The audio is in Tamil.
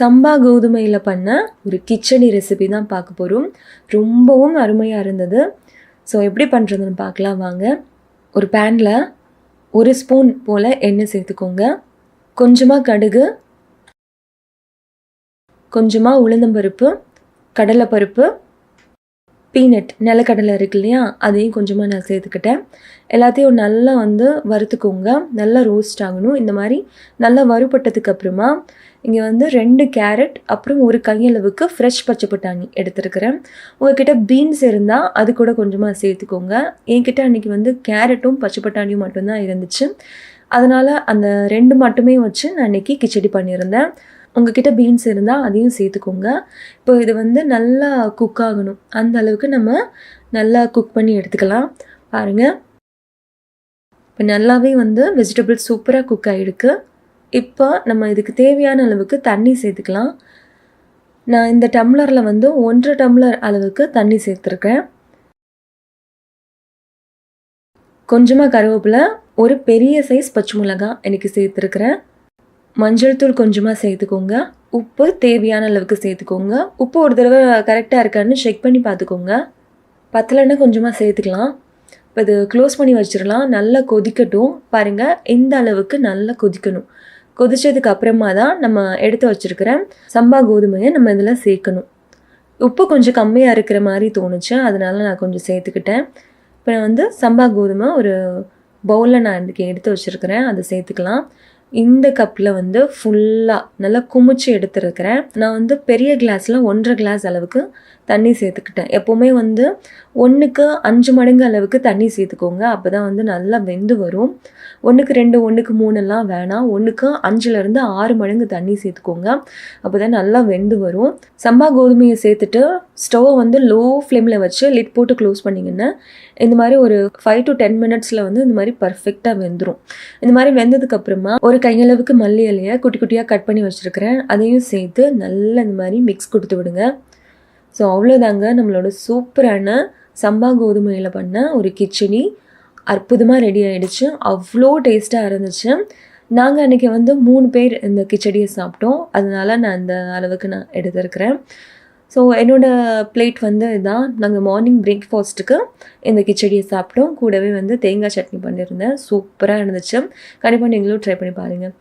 சம்பா கோதுமையில் பண்ண ஒரு கிச்சடி ரெசிபி தான் பார்க்க போகிறோம் ரொம்பவும் அருமையாக இருந்தது. ஸோ எப்படி பண்ணுறதுன்னு பார்க்கலாம் வாங்க. ஒரு பேனில் ஒரு ஸ்பூன் போல் எண்ணெய் சேர்த்துக்கோங்க. கொஞ்சமாக கடுகு கொஞ்சமாக உளுந்தம்பருப்பு கடலைப்பருப்பு பீனட் நிலக்கடலை இருக்கு இல்லையா? அதையும் கொஞ்சமாக நான் சேர்த்துக்கிட்டேன். எல்லாத்தையும் நல்லா வந்து வறுத்துக்கோங்க. நல்லா ரோஸ்ட் ஆகணும். இந்த மாதிரி நல்லா வறுபட்டதுக்கு அப்புறமா இங்கே வந்து ரெண்டு கேரட் அப்புறம் ஒரு கையளவுக்கு ஃப்ரெஷ் பச்சை பட்டாணி எடுத்துருக்கிறேன். உங்ககிட்ட பீன்ஸ் இருந்தால் அது கூட கொஞ்சமாக சேர்த்துக்கோங்க. என்கிட்ட அன்றைக்கி வந்து கேரட்டும் பச்சை பட்டாணியும் மட்டும்தான் இருந்துச்சு. அதனால் அந்த ரெண்டு மட்டுமே வச்சு நான் அன்றைக்கி கிச்சடி பண்ணியிருந்தேன். உங்ககிட்ட பீன்ஸ் இருந்தால் அதையும் சேர்த்துக்கோங்க. இப்போ இது வந்து நல்லா குக் ஆகணும். அந்த அளவுக்கு நம்ம நல்லா குக் பண்ணி எடுத்துக்கலாம். பாருங்கள் இப்போ நல்லாவே வந்து வெஜிடபிள்ஸ் சூப்பராக குக் ஆகிருக்கு இப்போ நம்ம இதுக்கு தேவையான அளவுக்கு தண்ணி சேர்த்துக்கலாம். நான் இந்த டம்ளரில் வந்து ஒன்றரை டம்ளர் அளவுக்கு தண்ணி சேர்த்துருக்கேன். கொஞ்சமாக கருவேப்பிலை ஒரு பெரிய சைஸ் பச்சை மிளகாய் எனக்கு சேர்த்துருக்குறேன். மஞ்சள் தூள் கொஞ்சமாக சேர்த்துக்கோங்க. உப்பு தேவையான அளவுக்கு சேர்த்துக்கோங்க. உப்பு ஒரு தடவை கரெக்டாக இருக்கான்னு செக் பண்ணி பார்த்துக்கோங்க. பத்தலைன்னா கொஞ்சமாக சேர்த்துக்கலாம். இப்போ இது க்ளோஸ் பண்ணி வச்சிடலாம். நல்லா கொதிக்கட்டும். பாருங்கள் இந்த அளவுக்கு நல்லா கொதிக்கணும். கொதித்ததுக்கு அப்புறமா தான் நம்ம எடுத்து வச்சுருக்கிற சம்பா கோதுமையை நம்ம இதில் சேர்க்கணும். உப்பு கொஞ்சம் கம்மியாக இருக்கிற மாதிரி தோணுச்சு. அதனால் நான் கொஞ்சம் சேர்த்துக்கிட்டேன். இப்போ நான் வந்து சம்பா கோதுமை ஒரு பவுலில் நான் இன்றைக்கி எடுத்து வச்சுருக்கிறேன். அதை சேர்த்துக்கலாம். இந்த கப்பில் வந்து ஃபுல்லாக நல்லா குமிச்சு எடுத்துருக்கிறேன். நான் வந்து பெரிய கிளாஸில் ஒன்றரை கிளாஸ் அளவுக்கு தண்ணி சேர்த்துக்கிட்டேன். எப்போவுமே வந்து ஒன்றுக்கு அஞ்சு மடங்கு அளவுக்கு தண்ணி சேர்த்துக்கோங்க. அப்போ தான் வந்து நல்லா வெந்து வரும். ஒன்றுக்கு ரெண்டு ஒன்றுக்கு மூணுலாம் வேணாம். ஒன்றுக்கு அஞ்சுலேருந்து ஆறு மடங்கு தண்ணி சேர்த்துக்கோங்க. அப்போ தான் நல்லா வெந்து வரும். சம்பா கோதுமையை சேர்த்துட்டு ஸ்டவ்வை வந்து லோ ஃப்ளேமில் வச்சு லிட் போட்டு க்ளோஸ் பண்ணிங்கன்னா இந்த மாதிரி ஒரு ஃபைவ் டு டென் மினிட்ஸில் வந்து இந்த மாதிரி பர்ஃபெக்டாக வெந்துடும் இந்த மாதிரி வெந்ததுக்கப்புறமா ஒரு கையளவுக்கு மல்லி இலையை குட்டி குட்டியாக கட் பண்ணி வச்சுருக்கிறேன். அதையும் சேர்த்து நல்லா இந்த மாதிரி மிக்ஸ் கொடுத்து விடுங்க. ஸோ அவ்வளோதாங்க நம்மளோட சூப்பரான சம்பா கோதுமையில் பண்ண ஒரு கிச்சடி. அற்புதமாக ரெடி ஆகிடுச்சு அவ்வளோ டேஸ்ட்டாக இருந்துச்சு. நாங்கள் அன்றைக்கி வந்து மூணு பேர் இந்த கிச்சடியை சாப்பிட்டோம். அதனால நான் அந்த அளவுக்கு நான் எடுத்திருக்கிறேன். ஸோ என்னோடய பிளேட் வந்து இதுதான் நாங்கள் மார்னிங் பிரேக்ஃபாஸ்ட்டுக்கு இந்த கிச்சடியை சாப்பிட்டோம். கூடவே வந்து தேங்காய் சட்னி பண்ணியிருந்தேன். சூப்பராக இருந்துச்சு. கண்டிப்பாக நீங்களும் ட்ரை பண்ணி பாருங்கள்